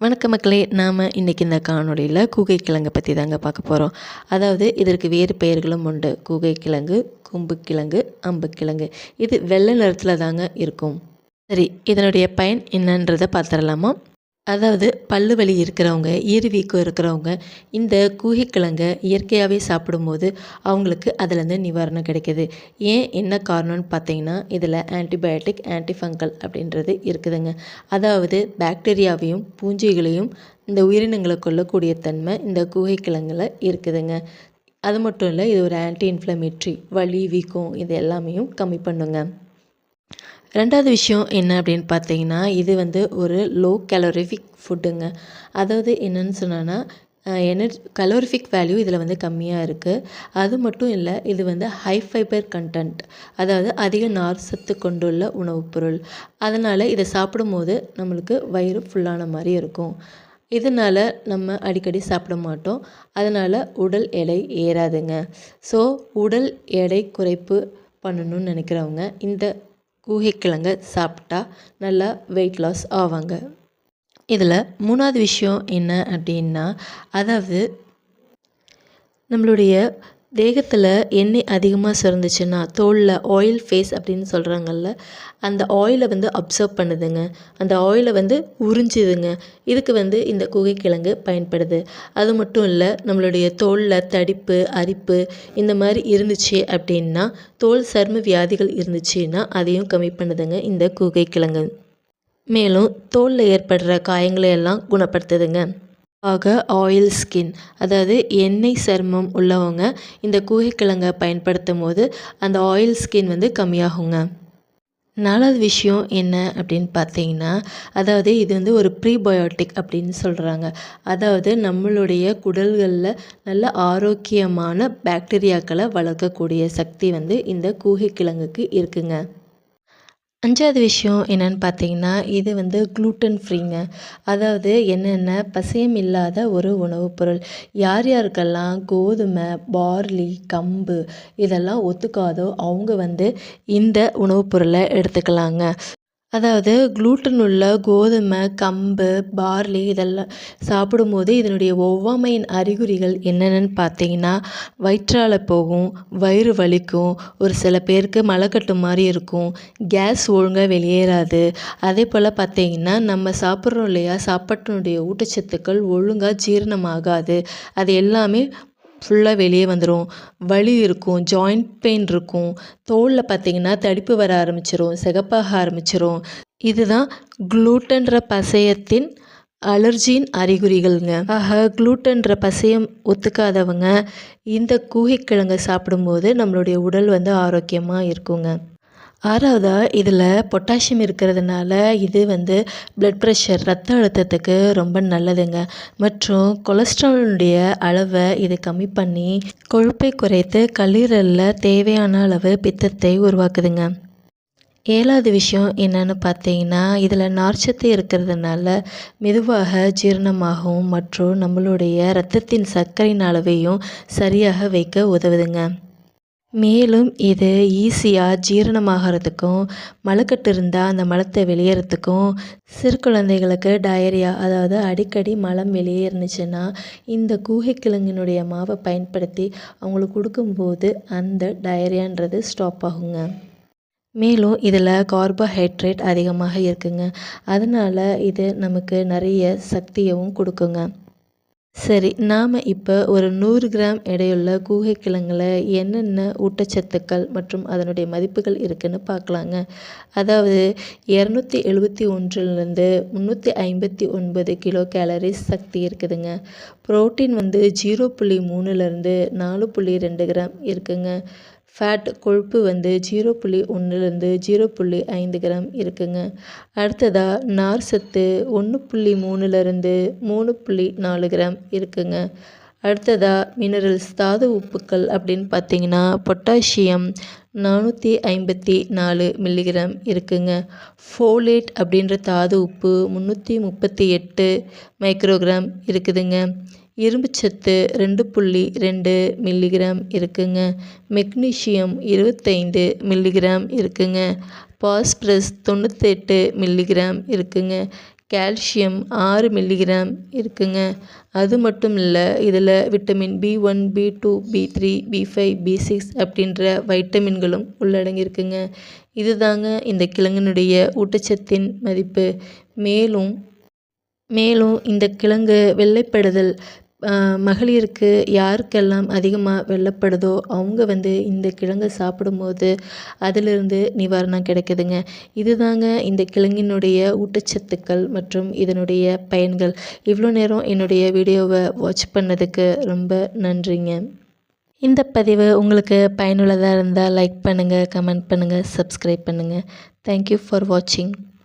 வணக்க மக்களே நாம் இன்றைக்கி இந்த காணொளியில் கூகை கிழங்கை பற்றி தாங்க பார்க்க போகிறோம் அதாவது இதற்கு வேறு பெயர்களும் உண்டு. கூகை கிழங்கு கும்பு கிழங்கு அம்பு கிழங்கு இது வெள்ளை நிறத்தில் தாங்க இருக்கும். சரி இதனுடைய பயன் என்னன்றதை பார்த்துடலாமா? அதாவது பல்லு வலி இருக்கிறவங்க ஈறு வீக்கம் இருக்கிறவங்க இந்த கூகைக்கிழங்கை இயற்கையாகவே சாப்பிடும்போது அவங்களுக்கு அதிலேருந்து நிவாரணம் கிடைக்கிது. ஏன் என்ன காரணம்னு பார்த்தீங்கன்னா இதில் ஆன்டிபயோட்டிக் ஆன்டிஃபங்கல் அப்படின்றது இருக்குதுங்க. அதாவது பாக்டீரியாவையும் பூஞ்சைகளையும் இந்த உயிரினங்களை கொல்லக்கூடிய தன்மை இந்த கூகைக்கிழங்கில் இருக்குதுங்க. அது மட்டும் இல்லை இது ஒரு ஆன்டி இன்ஃப்ளமேட்ரி வலி வீக்கம் இது எல்லாமே கம்மி பண்ணுங்க. ரெண்டாவது விஷயம் என்ன அப்படின்னு பார்த்தீங்கன்னா இது வந்து ஒரு லோ கலோரிஃபிக் ஃபுட்டுங்க அதாவது என்னென்னு சொன்னோன்னா எனர்ஜி கலோரிஃபிக் வேல்யூ இதில் வந்து கம்மியாக இருக்குது அது மட்டும் இல்லை இது வந்து ஹை ஃபைபர் கண்டென்ட் அதாவது அதிக நார் சத்து கொண்டுள்ள உணவுப் பொருள். அதனால் இதை சாப்பிடும்போது நம்மளுக்கு வயிறு ஃபுல்லான மாதிரி இருக்கும். இதனால் நம்ம அடிக்கடி சாப்பிட மாட்டோம். அதனால் உடல் எடை ஏறாதுங்க. ஸோ உடல் எடை குறைப்பு பண்ணணும்னு நினைக்கிறவங்க இந்த கூகைக்கிழங்க சாப்பிட்டா நல்லா வெயிட் லாஸ் ஆவாங்க. இதில் மூணாவது விஷயம் என்ன அப்படின்னா அதாவது நம்மளுடைய தேகத்தில் எண்ணெய் அதிகமாக சுரந்துச்சுன்னா தோலில் ஆயில் ஃபேஸ் அப்படின்னு சொல்கிறாங்கல்ல அந்த ஆயிலை வந்து அப்சர்வ் பண்ணுதுங்க. அந்த ஆயிலை வந்து உறிஞ்சுதுங்க. இதுக்கு வந்து இந்த குகைக்கிழங்கு பயன்படுது. அது மட்டும் இல்லை நம்மளுடைய தோலில் தடிப்பு அரிப்பு இந்த மாதிரி இருந்துச்சு அப்படின்னா தோல் சர்ம வியாதிகள் இருந்துச்சுன்னா அதையும் கம்மி பண்ணுதுங்க இந்த குகைக்கிழங்கு. மேலும் தோலில் ஏற்படுற காயங்களை எல்லாம் குணப்படுத்துதுங்க. ஆக ஆயில் ஸ்கின் அதாவது எண்ணெய் சருமம் உள்ளவங்க இந்த கூகைக்கிழங்கை பயன்படுத்தும் போது அந்த ஆயில் ஸ்கின் வந்து கம்மியாகுங்க. நாலாவது விஷயம் என்ன அப்படின்னு பார்த்தீங்கன்னா அதாவது இது வந்து ஒரு ப்ரீபயோட்டிக் அப்படின்னு சொல்கிறாங்க அதாவது நம்மளுடைய குடல்களில் நல்ல ஆரோக்கியமான பாக்டீரியாக்களை வளர்க்கக்கூடிய சக்தி வந்து இந்த கூகைக்கிழங்குக்கு இருக்குங்க. அஞ்சாவது விஷயம் என்னென்னு பார்த்தீங்கன்னா இது வந்து க்ளூட்டன் ஃப்ரீங்க அதாவது என்னென்ன? பசையம் இல்லாத ஒரு உணவுப் பொருள். யார் யாருக்கெல்லாம் கோதுமை பார்லி கம்பு இதெல்லாம் ஒத்துக்காதோ அவங்க வந்து இந்த உணவுப் பொருளை எடுத்துக்கலாங்க. அதாவது குளூட்டன் உள்ள கோதுமை கம்பு பார்லி இதெல்லாம் சாப்பிடும்போது இதனுடைய ஒவ்வாமையின் அறிகுறிகள் என்னென்னு பார்த்தீங்கன்னா வயிற்றால் போகும் வயிறு வலிக்கும் ஒரு சில பேருக்கு மலைக்கட்டு மாதிரி இருக்கும் கேஸ் ஒழுங்காக வெளியேறாது. அதே போல் பார்த்தீங்கன்னா நம்ம சாப்பிட்றோம் இல்லையா சாப்பாட்டினுடைய ஊட்டச்சத்துக்கள் ஒழுங்காக ஜீரணமாகாது. அது எல்லாமே ஃபுல்லாக வெளியே வந்துடும் வலி இருக்கும் ஜாயிண்ட் பெயின் இருக்கும். தோலில் பார்த்திங்கன்னா தடிப்பு வர ஆரம்பிச்சிரும் சிகப்பாக ஆரம்பிச்சிரும். இதுதான் குளூட்டன்ற பசையத்தின் அலர்ஜியின் அறிகுறிகள்ங்க. ஆக குளூட்டன்ற பசையம் ஒத்துக்காதவங்க இந்த கூகைக்கிழங்கை சாப்பிடும்போது நம்மளுடைய உடல் வந்து ஆரோக்கியமாக இருக்குங்க. ஆறாவதாக இதில் பொட்டாசியம் இருக்கிறதுனால இது வந்து பிளட் ப்ரெஷர் ரத்த அழுத்தத்துக்கு ரொம்ப நல்லதுங்க. மற்றும் கொலஸ்ட்ராலினுடைய அளவை இது கம்மி பண்ணி கொழுப்பை குறைத்து கல்லீரலில் தேவையான அளவு பித்தத்தை உருவாக்குதுங்க. ஏழாவது விஷயம் என்னென்னு பார்த்தீங்கன்னா இதில் நார்ச்சத்து இருக்கிறதுனால மெதுவாக ஜீரணமாகவும் மற்றும் நம்மளுடைய ரத்தத்தின் சர்க்கரையின் அளவையும் சரியாக வைக்க உதவுதுங்க. மேலும் இது ஈஸியாக ஜீரணமாகறதுக்கும் மலக்கட்டு இருந்தால் அந்த மலத்தை வெளியேறதுக்கும் சிறு குழந்தைகளுக்கு டயரியா அதாவது அடிக்கடி மலம் வெளியே இருந்துச்சுன்னா இந்த கூகைக்கிழங்கினுடைய மாவை பயன்படுத்தி அவங்களுக்கு கொடுக்கும்போது அந்த டயரியான்றது ஸ்டாப் ஆகுங்க. மேலும் இதில் கார்போஹைட்ரேட் அதிகமாக இருக்குங்க. அதனால் இது நமக்கு நிறைய சக்தியவும் கொடுக்குங்க. சரி நாம் இப்போ ஒரு நூறு கிராம் எடையுள்ள கூகைக்கிழங்குல என்னென்ன ஊட்டச்சத்துக்கள் மற்றும் அதனுடைய மதிப்புகள் இருக்குதுன்னு பார்க்கலாங்க அதாவது இரநூத்தி எழுபத்தி ஒன்றுலேருந்து முந்நூற்றி ஐம்பத்தி ஒன்பது கிலோ கேலரிஸ் சக்தி இருக்குதுங்க. புரோட்டீன் வந்து ஜீரோ புள்ளி மூணுலேருந்து நாலு புள்ளி ரெண்டு கிராம் இருக்குதுங்க ஃபேட் கொழுப்பு வந்து ஜீரோ புள்ளி ஒன்றுலேருந்து ஜீரோ புள்ளி ஐந்து கிராம் இருக்குங்க. அடுத்ததாக நார் சத்து ஒன்று புள்ளி மூணுலேருந்து மூணு புள்ளி நாலு கிராம் இருக்குங்க. அடுத்ததாக மினரல்ஸ் தாது உப்புக்கள் அப்படின்னு பார்த்தீங்கன்னா பொட்டாசியம் நானூற்றி ஐம்பத்தி நாலு மில்லிகிராம் இருக்குங்க. ஃபோலேட் அப்படின்ற தாது உப்பு முந்நூற்றி முப்பத்தி எட்டு மைக்ரோகிராம் இருக்குதுங்க. இரும்புச்சத்து ரெண்டு புள்ளி ரெண்டு மில்லிகிராம் இருக்குங்க. மெக்னீஷியம் இருபத்தைந்து மில்லிகிராம் இருக்குங்க. பாஸ்பரஸ் தொண்ணூத்தெட்டு மில்லிகிராம் இருக்குங்க. கால்சியம் ஆறு மில்லிகிராம் இருக்குங்க. அது மட்டும் இல்லை இதில் vitamin B one B two B three B five B six அப்படின்ற வைட்டமின்களும் உள்ளடங்கியிருக்குங்க. இது தாங்க இந்த கிழங்கினுடைய ஊட்டச்சத்தின் மதிப்பு. மேலும் மேலும் இந்த கிழங்கு வெள்ளைப்படுதல் மகளிருக்கு யாருக்கெல்லாம் அதிகமாக வெள்ளைப்படுதோ அவங்க வந்து இந்த கிழங்கை சாப்பிடும்போது அதிலிருந்து நிவாரணம் கிடைக்குதுங்க. இது தாங்க இந்த கிழங்கினுடைய ஊட்டச்சத்துக்கள் மற்றும் இதனுடைய பயன்கள். இவ்வளோ நேரம் என்னுடைய வீடியோவை வாட்ச் பண்ணதுக்கு ரொம்ப நன்றிங்க. இந்த பதிவு உங்களுக்கு பயனுள்ளதாக இருந்தால் லைக் பண்ணுங்கள் கமெண்ட் பண்ணுங்கள் சப்ஸ்கிரைப் பண்ணுங்கள் தேங்க்யூ ஃபார் வாட்சிங்